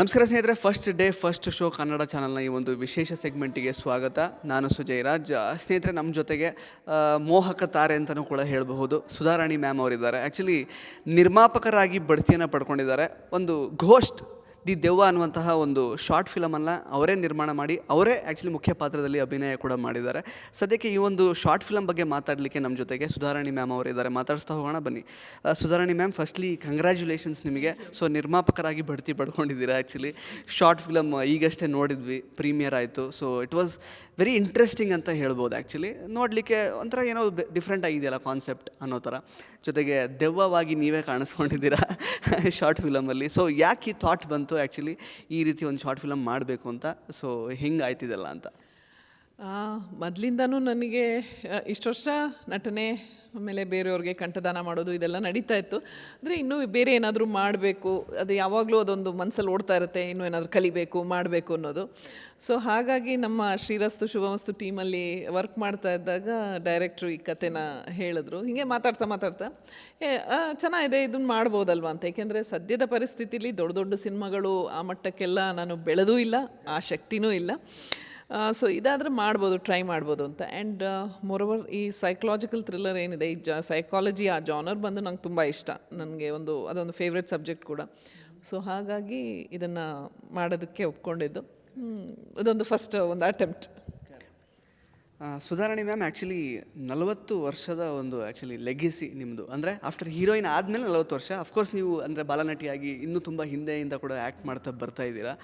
ನಮಸ್ಕಾರ ಸ್ನೇಹಿತರೆ first day first show Kannada ಚಾನಲ್ನ ಈ ಒಂದು ವಿಶೇಷ ಸೆಗ್ಮೆಂಟಿಗೆ ಸ್ವಾಗತ. ನಾನು ಸುಜಯ್ ರಾಜ್ ಸ್ನೇಹಿತರೆ ನಮ್ಮ ಜೊತೆಗೆ ಮೋಹಕ ತಾರೆ ಅಂತಲೂ ಕೂಡ ಹೇಳಬಹುದು. ಸುಧಾರಾಣಿ ಮ್ಯಾಮ್ ಅವರಿದ್ದಾರೆ. ಆ್ಯಕ್ಚುಲಿ ನಿರ್ಮಾಪಕರಾಗಿ ಬಡ್ತಿಯನ್ನು ಪಡ್ಕೊಂಡಿದ್ದಾರೆ. ಒಂದು ಘೋಸ್ಟ್ ದಿ ದೆವ್ವ ಅನ್ನುವಂತಹ ಒಂದು ಶಾರ್ಟ್ ಫಿಲಮನ್ನು ಅವರೇ ನಿರ್ಮಾಣ ಮಾಡಿ, ಅವರೇ ಆ್ಯಕ್ಚುಲಿ ಮುಖ್ಯ ಪಾತ್ರದಲ್ಲಿ ಅಭಿನಯ ಕೂಡ ಮಾಡಿದ್ದಾರೆ. ಸದ್ಯಕ್ಕೆ ಈ ಒಂದು ಶಾರ್ಟ್ ಫಿಲಮ್ ಬಗ್ಗೆ ಮಾತಾಡಲಿಕ್ಕೆ ನಮ್ಮ ಜೊತೆಗೆ ಸುಧಾರಾಣಿ ಮ್ಯಾಮ್ ಅವರಿದ್ದಾರೆ ಮಾತಾಡಿಸ್ತಾ ಹೋಗೋಣ, ಬನ್ನಿ. ಸುಧಾರಾಣಿ ಮ್ಯಾಮ್ ಫಸ್ಟ್ಲಿ ಕಂಗ್ರ್ಯಾಚುಲೇಷನ್ಸ್ ನಿಮಗೆ. ಸೊ ನಿರ್ಮಾಪಕರಾಗಿ ಬಡ್ತಿ ಪಡ್ಕೊಂಡಿದ್ದೀರಾ ಆ್ಯಕ್ಚುಲಿ ಶಾರ್ಟ್ ಫಿಲಮ್ ಈಗಷ್ಟೇ ನೋಡಿದ್ವಿ ಪ್ರೀಮಿಯರ್ ಆಯಿತು. So it was very interesting ಅಂತ ಹೇಳ್ಬೋದು ಆ್ಯಕ್ಚುಲಿ ನೋಡಲಿಕ್ಕೆ ಒಂಥರ ಏನೋ ಡಿಫ್ರೆಂಟ್ ಆಗಿದೆಯಲ್ಲ ಕಾನ್ಸೆಪ್ಟ್ ಅನ್ನೋ ಥರ. ಜೊತೆಗೆ ದೆವ್ವವಾಗಿ ನೀವೇ ಕಾಣಿಸ್ಕೊಂಡಿದ್ದೀರಾ ಶಾರ್ಟ್ ಫಿಲಮಲ್ಲಿ. ಸೊ ಯಾಕೆ ಈ ಥಾಟ್ ಬಂತು ಆ್ಯಕ್ಚುಲಿ ಈ ರೀತಿ ಒಂದು ಶಾರ್ಟ್ ಫಿಲಮ್ ಮಾಡಬೇಕು ಅಂತ. ಸೊ ಹೆಂಗೆ ಆಯ್ತಿದೆಲ್ಲ ಅಂತ? ಮೊದಲಿಂದನೂ ನನಗೆ ಇಷ್ಟು ವರ್ಷ ನಟನೆ ಆಮೇಲೆ ಬೇರೆಯವ್ರಿಗೆ ಕಂಠದಾನ ಮಾಡೋದು ಇದೆಲ್ಲ ನಡೀತಾ ಇತ್ತು. ಅಂದರೆ ಇನ್ನೂ ಬೇರೆ ಏನಾದರೂ ಮಾಡಬೇಕು, ಅದು ಯಾವಾಗಲೂ ಅದೊಂದು ಮನಸ್ಸಲ್ಲಿ ಓಡ್ತಾ ಇರುತ್ತೆ, ಇನ್ನೂ ಏನಾದರೂ ಕಲಿಬೇಕು, ಮಾಡಬೇಕು ಅನ್ನೋದು. ಸೊ ಹಾಗಾಗಿ ನಮ್ಮ ಶ್ರೀರಸ್ತು ಶುಭಮಸ್ತು ಟೀಮಲ್ಲಿ ವರ್ಕ್ ಮಾಡ್ತಾ ಇದ್ದಾಗ ಡೈರೆಕ್ಟ್ರು ಈ ಕಥೆನ ಹೇಳಿದ್ರು. ಹೀಗೆ ಮಾತಾಡ್ತಾ ಮಾತಾಡ್ತಾ, ಏ ಚೆನ್ನಾಗಿದೆ ಇದನ್ನು ಮಾಡ್ಬೋದಲ್ವ ಅಂತ? ಏಕೆಂದರೆ ಸದ್ಯದ ಪರಿಸ್ಥಿತಿಲಿ ದೊಡ್ಡ ದೊಡ್ಡ ಸಿನಿಮಾಗಳು ಆ ಮಟ್ಟಕ್ಕೆಲ್ಲ ನಾನು ಬೆಳೆದೂ ಇಲ್ಲ, ಆ ಶಕ್ತಿನೂ ಇಲ್ಲ. ಸೊ ಇದಾದರೆ ಮಾಡ್ಬೋದು ಟ್ರೈ ಮಾಡ್ಬೋದು ಅಂತ. ಆ್ಯಂಡ್ ಮೊರವರ್ ಈ ಸೈಕಲಾಜಿಕಲ್ ಥ್ರಿಲ್ಲರ್ ಏನಿದೆ, ಈ ಜ ಸೈಕಾಲಜಿ ಆ ಜಾನರ್ ಬಂದು ನಂಗೆ ತುಂಬ ಇಷ್ಟ. ನನಗೆ ಒಂದು, ಅದೊಂದು ಫೇವ್ರೆಟ್ ಸಬ್ಜೆಕ್ಟ್ ಕೂಡ. ಸೊ ಹಾಗಾಗಿ ಇದನ್ನು ಮಾಡೋದಕ್ಕೆ ಒಪ್ಕೊಂಡಿದ್ದು. ಅದೊಂದು ಫಸ್ಟ್ ಒಂದು ಅಟೆಂಪ್ಟ್ ಸುಧಾರಾಣಿ ಮ್ಯಾಮ್ ಆ್ಯಕ್ಚುಲಿ ನಲವತ್ತು ವರ್ಷದ ಒಂದು ಆ್ಯಕ್ಚುಲಿ ಲೆಗೆಸಿ ನಿಮ್ಮದು ಅಂದರೆ ಆಫ್ಟರ್ ಹೀರೋಯಿನ್ ಆದಮೇಲೆ ನಲವತ್ತು ವರ್ಷ. ಅಫ್ಕೋರ್ಸ್ ನೀವು ಅಂದರೆ ಬಾಲನಟಿಯಾಗಿ ಇನ್ನೂ ತುಂಬ ಹಿಂದೆಯಿಂದ ಕೂಡ ಆ್ಯಕ್ಟ್ ಮಾಡ್ತಾ ಬರ್ತಾ ಇದ್ದೀರಾ.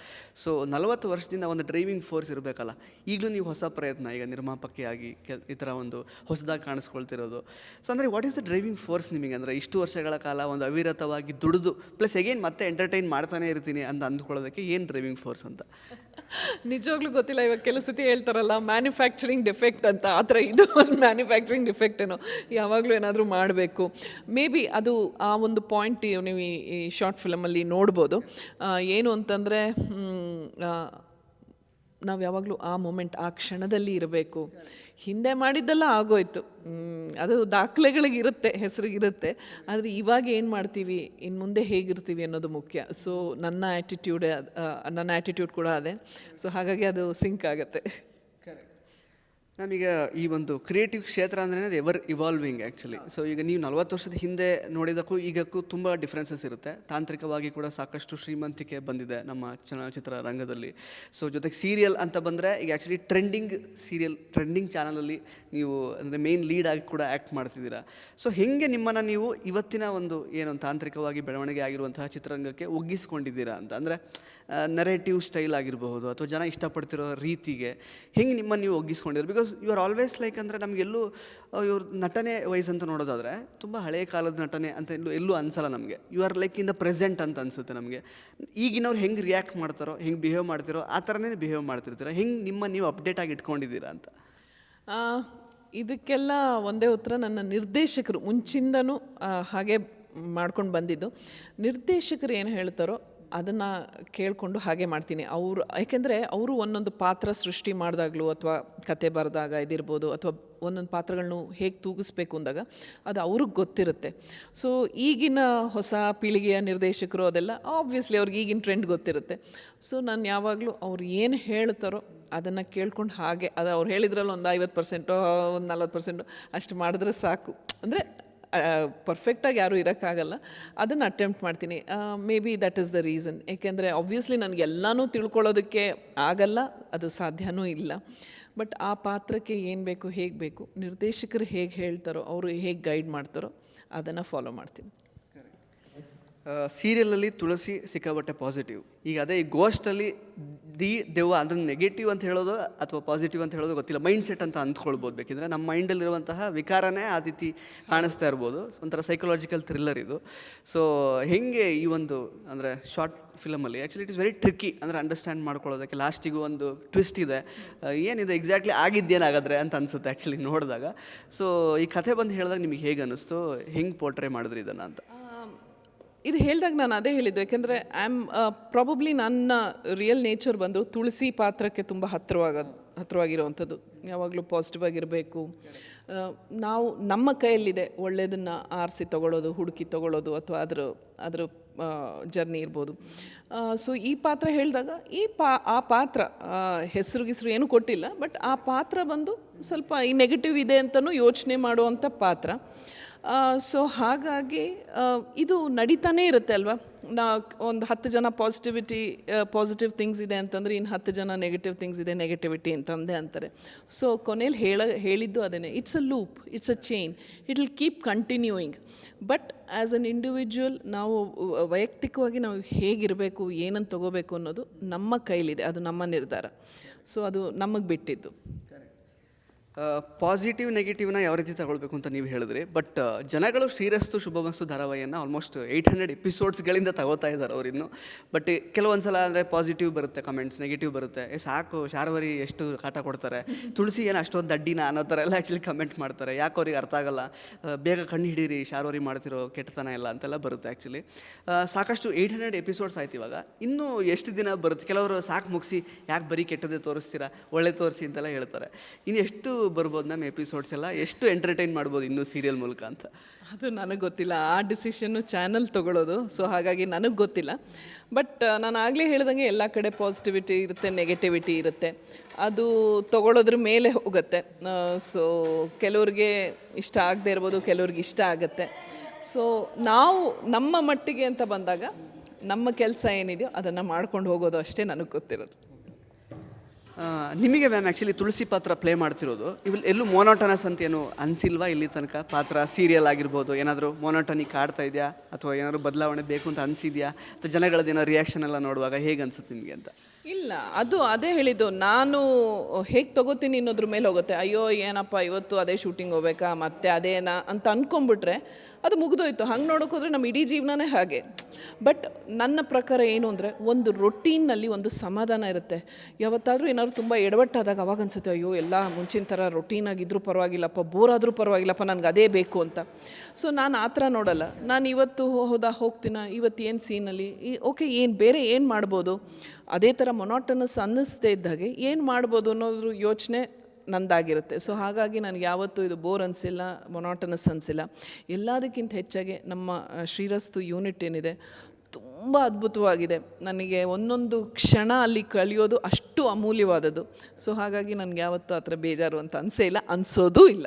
ಸೊ ನಲವತ್ತು ವರ್ಷದಿಂದ ಒಂದು ಡ್ರೈವಿಂಗ್ ಫೋರ್ಸ್ ಇರಬೇಕಲ್ಲ. ಈಗಲೂ ನೀವು ಹೊಸ ಪ್ರಯತ್ನ, ಈಗ ನಿರ್ಮಾಪಕಿಯಾಗಿ ಕೆಲ್ ಈ ಥರ ಒಂದು ಹೊಸದಾಗಿ ಕಾಣಿಸ್ಕೊಳ್ತಿರೋದು. ಸೊ ಅಂದರೆ what is the driving force ನಿಮಗೆ? ಅಂದರೆ ಇಷ್ಟು ವರ್ಷಗಳ ಕಾಲ ಒಂದು ಅವಿರತವಾಗಿ ದುಡಿದು ಪ್ಲಸ್ ಎಗೇನ್ ಮತ್ತೆ ಎಂಟರ್ಟೈನ್ ಮಾಡ್ತಾನೆ ಇರ್ತೀನಿ ಅಂತ ಅಂದ್ಕೊಳ್ಳೋದಕ್ಕೆ ಏನು ಡ್ರೈವಿಂಗ್ ಫೋರ್ಸ್ ಅಂತ? ನಿಜವಾಗ್ಲೂ ಗೊತ್ತಿಲ್ಲ, ಇವಾಗ ಕೆಲವು ಸತಿ ಹೇಳ್ತಾರಲ್ಲ ಮ್ಯಾನುಫ್ಯಾಕ್ಚರಿಂಗ್ ಡಿಫೆಕ್ಟ್ ಅಂತ ಆ ಥರ ಇದು ಒಂದು ಮ್ಯಾನುಫ್ಯಾಕ್ಚರಿಂಗ್ ಡಿಫೆಕ್ಟ್ ಏನೋ ಯಾವಾಗಲೂ ಏನಾದರೂ ಮಾಡಬೇಕು. ಮೇ ಬಿ ಅದು ಆ ಒಂದು ಪಾಯಿಂಟ್ ನೀವು ಈ- ಶಾರ್ಟ್ ಫಿಲಮಲ್ಲಿ ನೋಡ್ಬೋದು. ಏನು ಅಂತಂದರೆ ನಾವು ಯಾವಾಗಲೂ ಆ ಮೂಮೆಂಟ್ ಆ ಕ್ಷಣದಲ್ಲಿ ಇರಬೇಕು. ಹಿಂದೆ ಮಾಡಿದ್ದೆಲ್ಲ ಆಗೋಯ್ತು. ಅದು ದಾಖಲೆಗಳಿಗಿರುತ್ತೆ ಹೆಸರಿಗಿರುತ್ತೆ ಆದರೆ ಇವಾಗ ಏನು ಮಾಡ್ತೀವಿ ಇನ್ನು ಮುಂದೆ ಹೇಗಿರ್ತೀವಿ ಅನ್ನೋದು ಮುಖ್ಯ. ಸೊ ನನ್ನ ಆ್ಯಟಿಟ್ಯೂಡೇ ನನ್ನ ಆ್ಯಟಿಟ್ಯೂಡ್ ಕೂಡ ಅದೇ. ಸೊ ಹಾಗಾಗಿ ಅದು ಸಿಂಕ್ ಆಗುತ್ತೆ. ನಮೀಗ ಈ ಒಂದು ಕ್ರಿಯೇಟಿವ್ ಕ್ಷೇತ್ರ ಅಂದ್ರೆ ಎವರ್ ಇವಾಲ್ವಿಂಗ್ ಆ್ಯಕ್ಚುಲಿ ಸೊ ಈಗ ನೀವು ನಲವತ್ತು ವರ್ಷದ ಹಿಂದೆ ನೋಡಿದಕ್ಕೂ ಈಗಕ್ಕೂ ತುಂಬ ಡಿಫ್ರೆನ್ಸಸ್ ಇರುತ್ತೆ. ತಾಂತ್ರಿಕವಾಗಿ ಕೂಡ ಸಾಕಷ್ಟು ಶ್ರೀಮಂತಿಕೆ ಬಂದಿದೆ ನಮ್ಮ ಚಲನಚಿತ್ರ ರಂಗದಲ್ಲಿ. ಸೊ ಜೊತೆಗೆ ಸೀರಿಯಲ್ ಅಂತ ಬಂದರೆ, ಈಗ ಆ್ಯಕ್ಚುಲಿ ಟ್ರೆಂಡಿಂಗ್ ಸೀರಿಯಲ್ ಟ್ರೆಂಡಿಂಗ್ ಚಾನಲಲ್ಲಿ ನೀವು ಅಂದರೆ ಮೇನ್ ಲೀಡ್ ಆಗಿ ಕೂಡ ಆ್ಯಕ್ಟ್ ಮಾಡ್ತಿದ್ದೀರಾ. ಸೊ ಹೆಂಗೆ ನಿಮ್ಮನ್ನು ನೀವು ಇವತ್ತಿನ ಒಂದು ಏನು ತಾಂತ್ರಿಕವಾಗಿ ಬೆಳವಣಿಗೆ ಆಗಿರುವಂತಹ ಚಿತ್ರರಂಗಕ್ಕೆ ಒಗ್ಗಿಸ್ಕೊಂಡಿದ್ದೀರಾ ಅಂತ? ಅಂದರೆ ನರೇಟಿವ್ ಸ್ಟೈಲ್ ಆಗಿರಬಹುದು ಅಥವಾ ಜನ ಇಷ್ಟಪಡ್ತಿರೋ ರೀತಿಗೆ ಹೆಂಗೆ ನಿಮ್ಮನ್ನು ನೀವು ಒಗ್ಗಿಸ್ಕೊಂಡಿರೋ because you are always like ಅಂದರೆ ನಮಗೆಲ್ಲೂ ಇವ್ರ ನಟನೆ ವಯಸ್ಸು ಅಂತ ನೋಡೋದಾದರೆ, ತುಂಬ ಹಳೆಯ ಕಾಲದ ನಟನೆ ಅಂತ ಎಲ್ಲೂ ಎಲ್ಲೂ ಅನ್ಸಲ್ಲ ನಮಗೆ. You are like in the present ಅಂತ ಅನಿಸುತ್ತೆ ನಮಗೆ. ಈಗಿನವ್ರು ಹೆಂಗೆ ರಿಯಾಕ್ಟ್ ಮಾಡ್ತಾರೋ, ಹೆಂಗೆ ಬಿಹೇವ್ ಮಾಡ್ತಿರೋ, ಆ ಥರನೇ ಬಿಹೇವ್ ಮಾಡ್ತಿರ್ತೀರ. ಹೆಂಗೆ ನಿಮ್ಮ ನೀವು ಅಪ್ಡೇಟ್ ಆಗಿ ಇಟ್ಕೊಂಡಿದ್ದೀರಾ ಅಂತ? ಇದಕ್ಕೆಲ್ಲ ಒಂದೇ ಉತ್ತರ ನನ್ನ ನಿರ್ದೇಶಕರು ಮುಂಚಿಂದನೂ ಹಾಗೆ ಮಾಡ್ಕೊಂಡು ಬಂದಿದ್ದು. ನಿರ್ದೇಶಕರು ಏನು ಹೇಳ್ತಾರೋ ಅದನ್ನು ಕೇಳಿಕೊಂಡು ಹಾಗೆ ಮಾಡ್ತೀನಿ. ಅವರು ಯಾಕೆಂದರೆ ಅವರು ಒಂದೊಂದು ಪಾತ್ರ ಸೃಷ್ಟಿ ಮಾಡಿದಾಗಲೂ ಅಥವಾ ಕತೆ ಬರೆದಾಗ ಇದಿರ್ಬೋದು ಅಥವಾ ಒಂದೊಂದು ಪಾತ್ರಗಳನ್ನು ಹೇಗೆ ತೂಗಿಸ್ಬೇಕು ಅಂದಾಗ ಅದು ಅವ್ರಿಗೆ ಗೊತ್ತಿರುತ್ತೆ. ಸೊ ಈಗಿನ ಹೊಸ ಪೀಳಿಗೆಯ ನಿರ್ದೇಶಕರು ಅದೆಲ್ಲ ಆಬ್ವಿಯಸ್ಲಿ ಅವ್ರಿಗೆ ಈಗಿನ ಟ್ರೆಂಡ್ ಗೊತ್ತಿರುತ್ತೆ. ಸೊ ನಾನು ಯಾವಾಗಲೂ ಅವ್ರು ಏನು ಹೇಳ್ತಾರೋ ಅದನ್ನು ಕೇಳ್ಕೊಂಡು ಹಾಗೆ, ಅದು ಅವ್ರು ಹೇಳಿದ್ರಲ್ಲಿ ಒಂದು ಐವತ್ತು ಪರ್ಸೆಂಟು ಒಂದು ನಲ್ವತ್ತು ಪರ್ಸೆಂಟು ಅಷ್ಟು ಮಾಡಿದ್ರೆ ಸಾಕು. ಅಂದರೆ ಪರ್ಫೆಕ್ಟಾಗಿ ಯಾರೂ ಇರೋಕ್ಕಾಗಲ್ಲ. ಅದನ್ನು ಅಟೆಂಪ್ಟ್ ಮಾಡ್ತೀನಿ. Maybe that is the reason ಏಕೆಂದರೆ ಆಬ್ವಿಯಸ್ಲಿ ನನಗೆಲ್ಲನೂ ತಿಳ್ಕೊಳ್ಳೋದಕ್ಕೆ ಆಗಲ್ಲ, ಅದು ಸಾಧ್ಯನೂ ಇಲ್ಲ. ಬಟ್ ಆ ಪಾತ್ರಕ್ಕೆ ಏನು ಬೇಕು, ಹೇಗೆ ಬೇಕು, ನಿರ್ದೇಶಕರು ಹೇಗೆ ಹೇಳ್ತಾರೋ, ಅವರು ಹೇಗೆ ಗೈಡ್ ಮಾಡ್ತಾರೋ, ಅದನ್ನು ಫಾಲೋ ಮಾಡ್ತೀನಿ. ಸೀರಿಯಲಲ್ಲಿ ತುಳಸಿ ಸಿಕ್ಕಾಬಟ್ಟೆ ಪಾಸಿಟಿವ್ ಈಗ ಅದೇ ಈ ಗೋಷ್ಟಲ್ಲಿ ದಿ ದೆವ್ವ ಅಂದ್ರೆ ನೆಗೆಟಿವ್ ಅಂತ ಹೇಳೋದು ಅಥವಾ ಪಾಸಿಟಿವ್ ಅಂತ ಹೇಳೋದು ಗೊತ್ತಿಲ್ಲ. ಮೈಂಡ್ ಸೆಟ್ ಅಂತ ಅಂದ್ಕೊಳ್ಬೋದು ಬೇಕಿದ್ರೆ. ನಮ್ಮ ಮೈಂಡಲ್ಲಿರುವಂತಹ ವಿಕಾರನೇ ಆ ರೀತಿ ಕಾಣಿಸ್ತಾ ಇರ್ಬೋದು. ಒಂಥರ ಸೈಕಲಾಜಿಕಲ್ ಥ್ರಿಲ್ಲರ್ ಇದು. ಸೊ ಹೆಂಗೆ ಈ ಒಂದು ಅಂದರೆ short ಫಿಲಮಲ್ಲಿ actually it is very tricky ಅಂದರೆ ಅಂಡರ್ಸ್ಟ್ಯಾಂಡ್ ಮಾಡ್ಕೊಳ್ಳೋದಕ್ಕೆ ಲಾಸ್ಟಿಗೂ ಒಂದು ಟ್ವಿಸ್ಟ್ ಇದೆ. ಏನಿದೆ ಎಕ್ಸಾಕ್ಟ್ಲಿ ಆಗಿದ್ದೇನಾಗಾದ್ರೆ ಅಂತ ಅನಿಸುತ್ತೆ ಆ್ಯಕ್ಚುಲಿ ನೋಡಿದಾಗ. ಸೊ ಈ ಕಥೆ ಬಂದು ಹೇಳಿದಾಗ ನಿಮಗೆ ಹೇಗೆ ಅನ್ನಿಸ್ತು ಹೆಂಗೆ ಪೋರ್ಟ್ರೇ ಮಾಡಿದ್ರಿ ಇದನ್ನು ಅಂತ? ಇದು ಹೇಳಿದಾಗ ನಾನು ಅದೇ ಹೇಳಿದ್ದು, ಯಾಕೆಂದರೆ ಐ ಆಮ್ ಪ್ರಾಬಬ್ಲಿ ನನ್ನ ರಿಯಲ್ ನೇಚರ್ ಬಂದು ತುಳಸಿ ಪಾತ್ರಕ್ಕೆ ತುಂಬ ಹತ್ತಿರವಾಗ ಹತ್ತಿರವಾಗಿರುವಂಥದ್ದು ಯಾವಾಗಲೂ ಪಾಸಿಟಿವ್ ಆಗಿರಬೇಕು. ನಾವು ನಮ್ಮ ಕೈಯಲ್ಲಿದೆ ಒಳ್ಳೆಯದನ್ನು ಆರಿಸಿ ತಗೊಳ್ಳೋದು, ಹುಡುಕಿ ತಗೊಳ್ಳೋದು ಅಥವಾ ಅದರ ಅದರ ಜರ್ನಿ ಇರ್ಬೋದು. ಸೊ ಈ ಪಾತ್ರ ಹೇಳಿದಾಗ ಈ ಪಾ, ಆ ಪಾತ್ರ ಹೆಸರು ಗಿಸ್ರು ಏನೂ ಕೊಟ್ಟಿಲ್ಲ ಬಟ್ ಆ ಪಾತ್ರ ಬಂದು ಸ್ವಲ್ಪ ಈ ನೆಗೆಟಿವ್ ಇದೆ ಅಂತಲೂ ಯೋಚನೆ ಮಾಡುವಂಥ ಪಾತ್ರ. ಸೊ ಹಾಗಾಗಿ ಇದು ನಡೀತಾನೆ ಇರುತ್ತೆ ಅಲ್ವಾ? ನಾ ಒಂದು ಹತ್ತು ಜನ ಪಾಸಿಟಿವಿಟಿ ಪಾಸಿಟಿವ್ ಥಿಂಗ್ಸ್ ಇದೆ ಅಂತಂದರೆ ಇನ್ನು ಹತ್ತು ಜನ ನೆಗೆಟಿವ್ ಥಿಂಗ್ಸ್ ಇದೆ ನೆಗೆಟಿವಿಟಿ ಅಂತಂದೆ ಅಂತಾರೆ. ಸೊ ಕೊನೆಯಲ್ಲಿ ಹೇಳ, ಹೇಳಿದ್ದು ಅದೇ it's a loop it's a chain it will keep continuing but as an individual ನಾವು ವೈಯಕ್ತಿಕವಾಗಿ ನಾವು ಹೇಗಿರಬೇಕು ಏನನ್ನು ತಗೋಬೇಕು ಅನ್ನೋದು ನಮ್ಮ ಕೈಲಿದೆ, ಅದು ನಮ್ಮ ನಿರ್ಧಾರ. ಸೊ ಅದು ನಮಗೆ ಬಿಟ್ಟಿದ್ದು. ಪಾಸಿಟಿವ್ ನೆಗೆಟಿವ್ನ ಯಾವ ರೀತಿ ತಗೊಳ್ಬೇಕು ಅಂತ ನೀವು ಹೇಳಿದ್ರಿ. ಬಟ್ ಜನಗಳು ಶ್ರೀರಸ್ತು, ಶುಭಮಸ್ತು ಧಾರಾವಾಹಿಯನ್ನು ಆಲ್ಮೋಸ್ಟ್ ಏಯ್ಟ್ ಹಂಡ್ರೆಡ್ ಎಪಿಸೋಡ್ಸ್ಗಳಿಂದ ತಗೋತಾ ಇದ್ದಾರೆ ಅವರಿನ್ನು ಬಟ್ ಕೆಲವೊಂದ್ಸಲ ಅಂದರೆ ಪಾಸಿಟಿವ್ ಬರುತ್ತೆ ಕಮೆಂಟ್ಸ್ ನೆಗೆಟಿವ್ ಬರುತ್ತೆ. ಏ, ಸಾಕು, ಶಾರ್ವರಿ ಎಷ್ಟು ಕಾಟ ಕೊಡ್ತಾರೆ? ತುಳಸಿ ಏನು ಅಷ್ಟೊಂದು ದಡ್ಡಿನ ಅನ್ನೋ ಥರ ಎಲ್ಲ ಆ್ಯಕ್ಚುಲಿ ಕಮೆಂಟ್ ಮಾಡ್ತಾರೆ. ಯಾಕೆ ಅವ್ರಿಗೆ ಅರ್ಥ ಆಗಲ್ಲ. ಬೇಗ ಕಣ್ಣು ಹಿಡೀರಿ, ಶಾರ್ವರಿ ಮಾಡ್ತಿರೋ ಕೆಟ್ಟತನ ಇಲ್ಲ ಅಂತೆಲ್ಲ ಬರುತ್ತೆ ಆ್ಯಕ್ಚುಲಿ ಸಾಕಷ್ಟು ಏಯ್ಟ್ ಹಂಡ್ರೆಡ್ ಎಪಿಸೋಡ್ಸ್ ಆಯ್ತು ಇವಾಗ. ಇನ್ನೂ ಎಷ್ಟು ದಿನ ಬರುತ್ತೆ? ಕೆಲವರು ಸಾಕು ಮುಗಿಸಿ, ಯಾಕೆ ಬರೀ ಕೆಟ್ಟದೇ ತೋರಿಸ್ತೀರಾ? ಒಳ್ಳೆ ತೋರಿಸಿ ಅಂತೆಲ್ಲ ಹೇಳ್ತಾರೆ. ಇನ್ನು ಎಷ್ಟು ಬರ್ಬೋದು ನಮ್ಮ ಎಪಿಸೋಡ್ಸ್ ಎಲ್ಲ. ಎಷ್ಟು ಎಂಟರ್ಟೈನ್ ಮಾಡ್ಬೋದು ಇನ್ನೂ ಸೀರಿಯಲ್ ಮೂಲಕ ಅಂತ? ಅದು ನನಗೆ ಗೊತ್ತಿಲ್ಲ. ಆ ಡಿಸಿಷನ್ನು ಚಾನಲ್ ತೊಗೊಳ್ಳೋದು ಸೊ ಹಾಗಾಗಿ ನನಗೆ ಗೊತ್ತಿಲ್ಲ. ಬಟ್ ನಾನು ಆಗಲೇ ಹೇಳ್ದಂಗೆ ಎಲ್ಲ ಕಡೆ ಪಾಸಿಟಿವಿಟಿ ಇರುತ್ತೆ ನೆಗೆಟಿವಿಟಿ ಇರುತ್ತೆ. ಅದು ತಗೊಳ್ಳೋದ್ರ ಮೇಲೆ ಹೋಗುತ್ತೆ. ಸೊ ಕೆಲವ್ರಿಗೆ ಇಷ್ಟ ಆಗದೆ ಇರ್ಬೋದು, ಕೆಲವ್ರಿಗೆ ಇಷ್ಟ ಆಗುತ್ತೆ. ಸೊ ನಾವು ನಮ್ಮ ಮಟ್ಟಿಗೆ ಅಂತ ಬಂದಾಗ ನಮ್ಮ ಕೆಲಸ ಏನಿದೆಯೋ ಅದನ್ನು ಮಾಡ್ಕೊಂಡು ಹೋಗೋದು ಅಷ್ಟೇ ನನಗೆ ಗೊತ್ತಿರೋದು. ನಿಮಗೆ ಮ್ಯಾಮ್ ಆ್ಯಕ್ಚುಲಿ ತುಳಸಿ ಪಾತ್ರ ಪ್ಲೇ ಮಾಡ್ತಿರೋದು. ಇವ್ ಎಲ್ಲೂ ಮೋನೋಟನಸ್ ಅಂತ ಏನು ಅನಿಸಿಲ್ವಾ ಇಲ್ಲಿ ತನಕ? ಪಾತ್ರ ಸೀರಿಯಲ್ ಆಗಿರ್ಬೋದು, ಏನಾದರೂ ಮೋನೋಟನಿ ಕಾಡ್ತಾ ಇದೆಯಾ? ಅಥವಾ ಏನಾದರೂ ಬದಲಾವಣೆ ಬೇಕು ಅಂತ ಅನಿಸಿದೆಯಾ? ಅಥವಾ ಜನಗಳದ್ದೇನೋ ರಿಯಾಕ್ಷನ್ ಎಲ್ಲ ನೋಡುವಾಗ ಹೇಗೆ ಅನಿಸುತ್ತೆ ನಿಮಗೆ ಅಂತ? ಇಲ್ಲ, ಅದು ಅದೇ ಹೇಳಿದ್ದು. ನಾನು ಹೇಗೆ ತಗೋತೀನಿ ಅನ್ನೋದ್ರ ಮೇಲೆ ಹೋಗುತ್ತೆ. ಅಯ್ಯೋ, ಏನಪ್ಪ, ಇವತ್ತು ಅದೇ ಶೂಟಿಂಗ್ ಹೋಗ್ಬೇಕಾ? ಮತ್ತೆ ಅದೇನಾ? ಅಂತ ಅಂದ್ಕೊಂಬಿಟ್ರೆ ಅದು ಮುಗಿದೋಯ್ತು. ಹಂಗೆ ನೋಡೋಕೆ ಹೋದರೆ ನಮ್ಮ ಇಡೀ ಜೀವನನೇ ಹಾಗೆ. ಬಟ್ ನನ್ನ ಪ್ರಕಾರ ಏನು ಅಂದರೆ ಒಂದು ರೊಟೀನ್ನಲ್ಲಿ ಒಂದು ಸಮಾಧಾನ ಇರುತ್ತೆ. ಯಾವತ್ತಾದರೂ ಏನಾದ್ರು ತುಂಬ ಎಡವಟ್ಟಾದಾಗ ಅವಾಗ ಅನ್ಸುತ್ತೆ, ಅಯ್ಯೋ, ಎಲ್ಲ ಮುಂಚಿನ ಥರ ರೊಟೀನಾಗಿದ್ದರೂ ಪರವಾಗಿಲ್ಲಪ್ಪ ಬೋರ್ ಆದರೂ ಪರವಾಗಿಲ್ಲಪ್ಪ, ನನಗೆ ಅದೇ ಬೇಕು ಅಂತ. ಸೊ ನಾನು ಆ ಥರ ನೋಡಲ್ಲ. ನಾನು ಇವತ್ತು ಹೋದ ಹೋಗ್ತೀನ, ಇವತ್ತು ಏನು ಸೀನಲ್ಲಿ ಈ ಓಕೆ ಏನು ಬೇರೆ ಏನು ಮಾಡ್ಬೋದು? ಅದೇ ಥರ ಮೊನಾಟನಸ್ ಅನ್ನಿಸ್ದೇ ಇದ್ದಾಗೆ ಏನು ಮಾಡ್ಬೋದು ಅನ್ನೋದ್ರ ಯೋಚನೆ ನಂದಾಗಿರುತ್ತೆ. ಸೊ ಹಾಗಾಗಿ ನನಗೆ ಯಾವತ್ತೂ ಇದು ಬೋರ್ ಅನಿಸಿಲ್ಲ ಮೊನಾಟನಸ್ ಅನಿಸಿಲ್ಲ. ಎಲ್ಲದಕ್ಕಿಂತ ಹೆಚ್ಚಾಗಿ ನಮ್ಮ ಶ್ರೀರಸ್ತು ಯೂನಿಟ್ ಏನಿದೆ, ತುಂಬ ಅದ್ಭುತವಾಗಿದೆ. ನನಗೆ ಒಂದೊಂದು ಕ್ಷಣ ಅಲ್ಲಿ ಕಳೆಯೋದು ಅಷ್ಟು ಅಮೂಲ್ಯವಾದದ್ದು. ಸೊ ಹಾಗಾಗಿ ನನಗೆ ಯಾವತ್ತೂ ಆ ಥರ ಬೇಜಾರು ಅಂತ ಅನಿಸೇ ಇಲ್ಲ, ಅನಿಸೋದೂ ಇಲ್ಲ.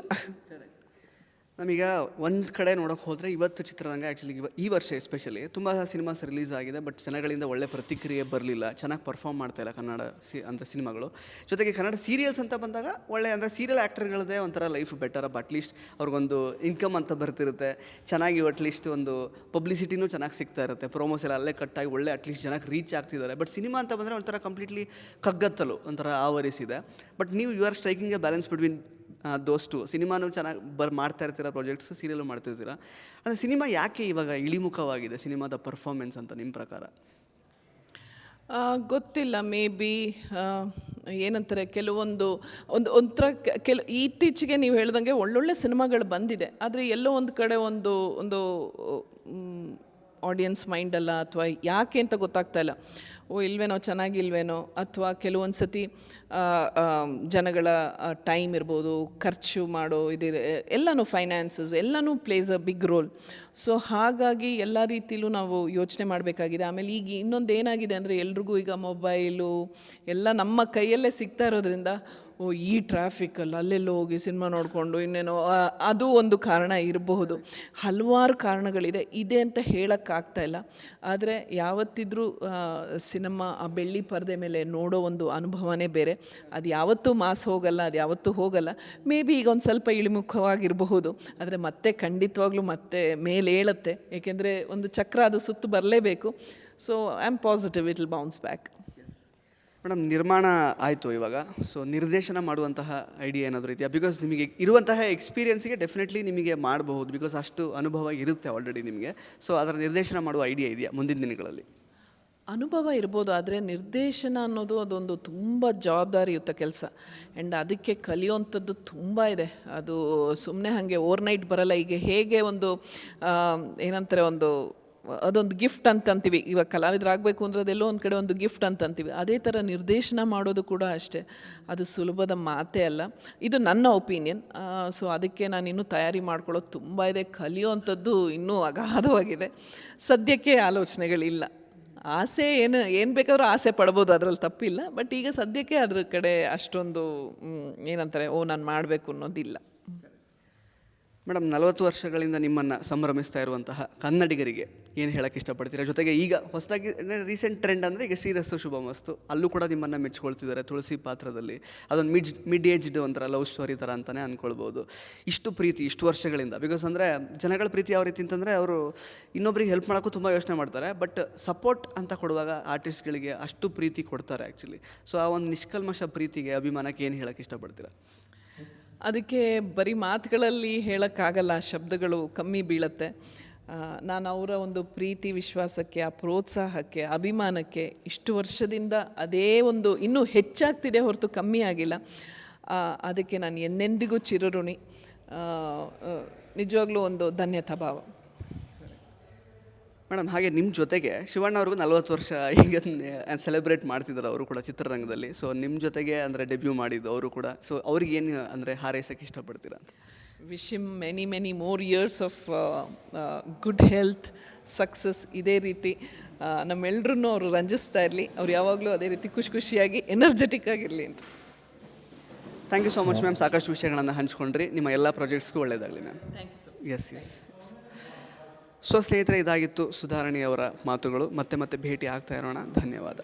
ನಮೀಗ ಒಂದು ಕಡೆ ನೋಡೋಕೆ ಹೋದರೆ ಇವತ್ತು ಚಿತ್ರರಂಗ ಆ್ಯಕ್ಚುಲಿ ಈ ವರ್ಷ ಎಸ್ಪೆಷಲಿ ತುಂಬ ಸಿನಿಮಾಸ್ ರಿಲೀಸ್ ಆಗಿದೆ ಬಟ್ ಜನಗಳಿಂದ ಒಳ್ಳೆ ಪ್ರತಿಕ್ರಿಯೆ ಬರಲಿಲ್ಲ. ಚೆನ್ನಾಗಿ ಪರ್ಫಾರ್ಮ್ ಮಾಡ್ತಾ ಇಲ್ಲ ಕನ್ನಡ ಸಿ ಅಂತ ಸಿನಿಮಾಗಳು. ಜೊತೆಗೆ ಕನ್ನಡ ಸೀರಿಯಲ್ಸ್ ಅಂತ ಬಂದಾಗ ಒಳ್ಳೆ ಅಂದರೆ ಸೀರಿಯಲ್ ಆ್ಯಕ್ಟರ್ಗಳದೇ ಒಂಥರ life better up at least ಅವ್ರಿಗೊಂದು ಇನ್ಕಮ್ ಅಂತ ಬರ್ತಿರುತ್ತೆ. ಚೆನ್ನಾಗಿ ಅಟ್ಲೀಸ್ಟ್ ಒಂದು ಪಬ್ಲಿಸಿಟಿನೂ ಚೆನ್ನಾಗಿ ಸಿಗ್ತಾ ಇರುತ್ತೆ. ಪ್ರೊಮೋಸ್ ಎಲ್ಲ ಅಲ್ಲೇ ಕಟ್ಟಾಗಿ ಒಳ್ಳೆ ಅಟ್ಲೀಸ್ಟ್ ಜನಕ್ಕೆ ರೀಚ್ ಆಗ್ತಿದ್ದಾರೆ. ಬಟ್ ಸಿನಿಮಾ ಅಂತ ಬಂದರೆ ಒಂಥರ ಕಂಪ್ಲೀಟ್ಲಿ ಕಗ್ಗತ್ತಲು, ಒಂಥರ ಆವರಿಸಿದೆ. ಬಟ್ ನೀವು you are striking a balance between those ಸಿನಿಮಾನೂ ಚೆನ್ನಾಗಿ ಬರ್, ಮಾಡ್ತಾ ಇರ್ತೀರ ಪ್ರಾಜೆಕ್ಟ್ಸ್ ಸೀರಿಯಲ್ ಮಾಡ್ತಿರ್ತೀರ. ಅಂದರೆ ಸಿನಿಮಾ ಯಾಕೆ ಇವಾಗ ಇಳಿಮುಖವಾಗಿದೆ, ಸಿನಿಮಾದ ಪರ್ಫಾರ್ಮೆನ್ಸ್ ಅಂತ ನಿಮ್ಮ ಪ್ರಕಾರ? ಗೊತ್ತಿಲ್ಲ ಮೇ ಬಿ ಏನಂತಾರೆ, ಕೆಲವೊಂದು, ಒಂದು, ಒಂಥರ ಕೆಲ ಇತ್ತೀಚೆಗೆ ನೀವು ಹೇಳ್ದಂಗೆ ಒಳ್ಳೊಳ್ಳೆ ಸಿನಿಮಾಗಳು ಬಂದಿದೆ. ಆದರೆ ಎಲ್ಲೋ ಒಂದು ಕಡೆ ಒಂದು ಒಂದು ಆಡಿಯನ್ಸ್ ಮೈಂಡಲ್ಲ ಅಥವಾ ಯಾಕೆ ಅಂತ ಗೊತ್ತಾಗ್ತಾ ಇಲ್ಲ. ಓ, ಇಲ್ವೇನೋ, ಚೆನ್ನಾಗಿಲ್ವೇನೋ, ಅಥವಾ ಕೆಲವೊಂದು ಸತಿ ಜನಗಳ ಟೈಮ್ ಇರ್ಬೋದು, ಖರ್ಚು ಮಾಡೋ ಇದು ಎಲ್ಲನೂ ಫೈನಾನ್ಸಸ್ ಎಲ್ಲನೂ plays a big role so ಹಾಗಾಗಿ ಎಲ್ಲ ರೀತಿಲೂ ನಾವು ಯೋಚನೆ ಮಾಡಬೇಕಾಗಿದೆ. ಆಮೇಲೆ ಈಗ ಇನ್ನೊಂದು ಏನಾಗಿದೆ ಅಂದರೆ ಎಲ್ರಿಗೂ ಈಗ ಮೊಬೈಲು ಎಲ್ಲ ನಮ್ಮ ಕೈಯಲ್ಲೇ ಸಿಗ್ತಾ ಇರೋದ್ರಿಂದ ಓ, ಈ ಟ್ರಾಫಿಕಲ್ಲಿ ಅಲ್ಲೆಲ್ಲೋ ಹೋಗಿ ಸಿನಿಮಾ ನೋಡಿಕೊಂಡು ಇನ್ನೇನೋ ಅದು ಒಂದು ಕಾರಣ ಇರಬಹುದು. ಹಲವಾರು ಕಾರಣಗಳಿದೆ. ಇದೆ ಅಂತ ಹೇಳೋಕ್ಕಾಗ್ತಾ ಇಲ್ಲ. ಆದರೆ ಯಾವತ್ತಿದ್ರೂ ಸಿನಿಮಾ ಆ ಬೆಳ್ಳಿ ಪರದೆ ಮೇಲೆ ನೋಡೋ ಒಂದು ಅನುಭವನೇ ಬೇರೆ. ಅದು ಯಾವತ್ತೂ ಮಾಸ್ ಹೋಗಲ್ಲ, ಅದು ಯಾವತ್ತೂ ಹೋಗಲ್ಲ. ಮೇ ಬಿ ಈಗ ಒಂದು ಸ್ವಲ್ಪ ಇಳಿಮುಖವಾಗಿರಬಹುದು. ಆದರೆ ಮತ್ತೆ ಖಂಡಿತವಾಗ್ಲೂ ಮತ್ತೆ ಮೇಲೆ ಏಳುತ್ತೆ. ಏಕೆಂದರೆ ಒಂದು ಚಕ್ರ ಅದು ಸುತ್ತು ಬರಲೇಬೇಕು. So I am positive it will bounce back madam, ನಿರ್ಮಾಣ ಆಯಿತು ಇವಾಗ. ಸೊ ನಿರ್ದೇಶನ ಮಾಡುವಂತಹ ಐಡಿಯಾ ಏನಾದರೂ ಇದೆಯಾ? ಬಿಕಾಸ್ ನಿಮಗೆ ಇರುವಂತಹ ಎಕ್ಸ್ಪೀರಿಯನ್ಸಿಗೆ ಡೆಫಿನೆಟ್ಲಿ ನಿಮಗೆ ಮಾಡಬಹುದು. ಬಿಕಾಸ್ ಅಷ್ಟು ಅನುಭವ ಇರುತ್ತೆ ಆಲ್ರೆಡಿ ನಿಮಗೆ. ಸೊ ಅದರ ನಿರ್ದೇಶನ ಮಾಡುವ ಐಡಿಯಾ ಇದೆಯಾ ಮುಂದಿನ ದಿನಗಳಲ್ಲಿ? ಅನುಭವ ಇರ್ಬೋದು, ಆದರೆ ನಿರ್ದೇಶನ ಅನ್ನೋದು ಅದೊಂದು ತುಂಬ ಜವಾಬ್ದಾರಿಯುತ ಕೆಲಸ. ಆ್ಯಂಡ್ ಅದಕ್ಕೆ ಕಲಿಯುವಂಥದ್ದು ತುಂಬ ಇದೆ. ಅದು ಸುಮ್ಮನೆ ಹಾಗೆ ಓವರ್ನೈಟ್ ಬರಲ್ಲ. ಈಗ ಹೇಗೆ ಒಂದು ಏನಂತಾರೆ ಒಂದು ಅದೊಂದು ಗಿಫ್ಟ್ ಅಂತ ಅಂತೀವಿ ಇವಾಗ ಕಲಾವಿದರಾಗಬೇಕು ಅಂದ್ರೆ ಅದೆಲ್ಲೋ ಒಂದು ಕಡೆ ಒಂದು ಗಿಫ್ಟ್ ಅಂತ ಅಂತೀವಿ ಅದೇ ಥರ ನಿರ್ದೇಶನ ಮಾಡೋದು ಕೂಡ ಅಷ್ಟೇ. ಅದು ಸುಲಭದ ಮಾತೇ ಅಲ್ಲ. ಇದು ನನ್ನ ಒಪಿನಿಯನ್ ಸೊ ಅದಕ್ಕೆ ನಾನು ಇನ್ನೂ ತಯಾರಿ ಮಾಡ್ಕೊಳ್ಳೋದು ತುಂಬ ಇದೆ. ಕಲಿಯೋವಂಥದ್ದು ಇನ್ನೂ ಅಗಾಧವಾಗಿದೆ. ಸದ್ಯಕ್ಕೆ ಆಲೋಚನೆಗಳಿಲ್ಲ. ಆಸೆ ಏನು ಏನು ಬೇಕಾದರೂ ಆಸೆ ಪಡ್ಬೋದು, ಅದರಲ್ಲಿ ತಪ್ಪಿಲ್ಲ. ಬಟ್ ಈಗ ಸದ್ಯಕ್ಕೆ ಅದ್ರ ಕಡೆ ಅಷ್ಟೊಂದು ಏನಂತಾರೆ, ಓ, ನಾನು ಮಾಡಬೇಕು ಅನ್ನೋದಿಲ್ಲ. ಮೇಡಮ್, ನಲವತ್ತು ವರ್ಷಗಳಿಂದ ನಿಮ್ಮನ್ನು ಸಂಭ್ರಮಿಸ್ತಾ ಇರುವಂತಹ ಕನ್ನಡಿಗರಿಗೆ ಏನು ಹೇಳಕ್ಕೆ ಇಷ್ಟಪಡ್ತೀರಾ? ಜೊತೆಗೆ ಈಗ ಹೊಸದಾಗಿ ರೀಸೆಂಟ್ ಟ್ರೆಂಡ್ ಅಂದರೆ ಈಗ ಶ್ರೀರಸ್ತು ಶುಭಮಸ್ತು ಅಲ್ಲೂ ಕೂಡ ನಿಮ್ಮನ್ನು ಮೆಚ್ಕೊಳ್ತಿದ್ದಾರೆ ತುಳಸಿ ಪಾತ್ರದಲ್ಲಿ. ಅದೊಂದು ಮಿಡ್ ಮಿಡ್ ಏಜ್ಡ್ ಒಂಥರ ಲವ್ ಸ್ಟೋರಿ ಥರ ಅಂತಲೇ ಅಂದ್ಕೊಳ್ಬೋದು ಇಷ್ಟು ಪ್ರೀತಿ, ಇಷ್ಟು ವರ್ಷಗಳಿಂದ. ಬಿಕಾಸ್ ಅಂದರೆ ಜನಗಳ ಪ್ರೀತಿ ಯಾವ ರೀತಿ ಅಂತಂದರೆ ಅವರು ಇನ್ನೊಬ್ರಿಗೆ ಹೆಲ್ಪ್ ಮಾಡೋಕ್ಕೂ ತುಂಬ ಯೋಚನೆ ಮಾಡ್ತಾರೆ. ಬಟ್ ಸಪೋರ್ಟ್ ಅಂತ ಕೊಡುವಾಗ ಆರ್ಟಿಸ್ಟ್ಗಳಿಗೆ ಅಷ್ಟು ಪ್ರೀತಿ ಕೊಡ್ತಾರೆ ಆ್ಯಕ್ಚುಲಿ ಸೊ ಆ ಒಂದು ನಿಷ್ಕಲ್ಮಶ ಪ್ರೀತಿಗೆ, ಅಭಿಮಾನಕ್ಕೆ ಏನು ಹೇಳಕ್ಕೆ ಇಷ್ಟಪಡ್ತೀರಾ? ಅದಕ್ಕೆ ಬರೀ ಮಾತುಗಳಲ್ಲಿ ಹೇಳೋಕ್ಕಾಗಲ್ಲ, ಶಬ್ದಗಳು ಕಮ್ಮಿ ಬೀಳತ್ತೆ. ನಾನು ಅವರ ಒಂದು ಪ್ರೀತಿ, ವಿಶ್ವಾಸಕ್ಕೆ, ಆ ಪ್ರೋತ್ಸಾಹಕ್ಕೆ, ಅಭಿಮಾನಕ್ಕೆ ಇಷ್ಟು ವರ್ಷದಿಂದ ಅದೇ ಒಂದು ಇನ್ನೂ ಹೆಚ್ಚಾಗ್ತಿದೆ ಹೊರತು ಕಮ್ಮಿ ಆಗಿಲ್ಲ. ಅದಕ್ಕೆ ನಾನು ಎನ್ನೆಂದಿಗೂ ಚಿರಋಣಿ. ನಿಜವಾಗ್ಲೂ ಒಂದು ಧನ್ಯತಾ ಭಾವ ಮೇಡಮ್, ಹಾಗೆ ನಿಮ್ಮ ಜೊತೆಗೆ ಶಿವಣ್ಣ ಅವ್ರಿಗೂ ನಲ್ವತ್ತು ವರ್ಷ ಈಗ ಸೆಲೆಬ್ರೇಟ್ ಮಾಡ್ತಿದ್ದಾರೆ ಅವರು ಕೂಡ ಚಿತ್ರರಂಗದಲ್ಲಿ. ಸೊ ನಿಮ್ಮ ಜೊತೆಗೆ ಅಂದರೆ ಡೆಬ್ಯೂ ಮಾಡಿದ್ದು ಅವರು ಕೂಡ. ಸೊ ಅವ್ರಿಗೆ ಏನು ಅಂದರೆ ಹಾರೈಸಕ್ಕೆ ಇಷ್ಟಪಡ್ತೀರಾ ಅಂತ? Wish him many many more years of good health success ಇದೇ ರೀತಿ. ನಮ್ಮೆಲ್ಲರೂ ಅವರು ರಂಜಿಸ್ತಾ ಇರಲಿ. ಅವ್ರು ಯಾವಾಗಲೂ ಅದೇ ರೀತಿ ಖುಷಿ ಖುಷಿಯಾಗಿ ಎನರ್ಜೆಟಿಕ್ ಆಗಿರಲಿ ಅಂತ. Thank you so much ma'am ಸಾಕಷ್ಟು ವಿಷಯಗಳನ್ನು ಹಂಚ್ಕೊಂಡ್ರಿ. ನಿಮ್ಮ ಎಲ್ಲ ಪ್ರಾಜೆಕ್ಟ್ಸ್ಗೂ ಒಳ್ಳೆಯದಾಗಲಿ ma'am thank you so yes yes so ಸ್ನೇಹಿತರೆ ಇದಾಗಿತ್ತು ಸುಧಾರಣೆಯವರ ಮಾತುಗಳು. ಮತ್ತೆ ಮತ್ತೆ ಭೇಟಿ ಆಗ್ತಾ ಇರೋಣ. ಧನ್ಯವಾದ.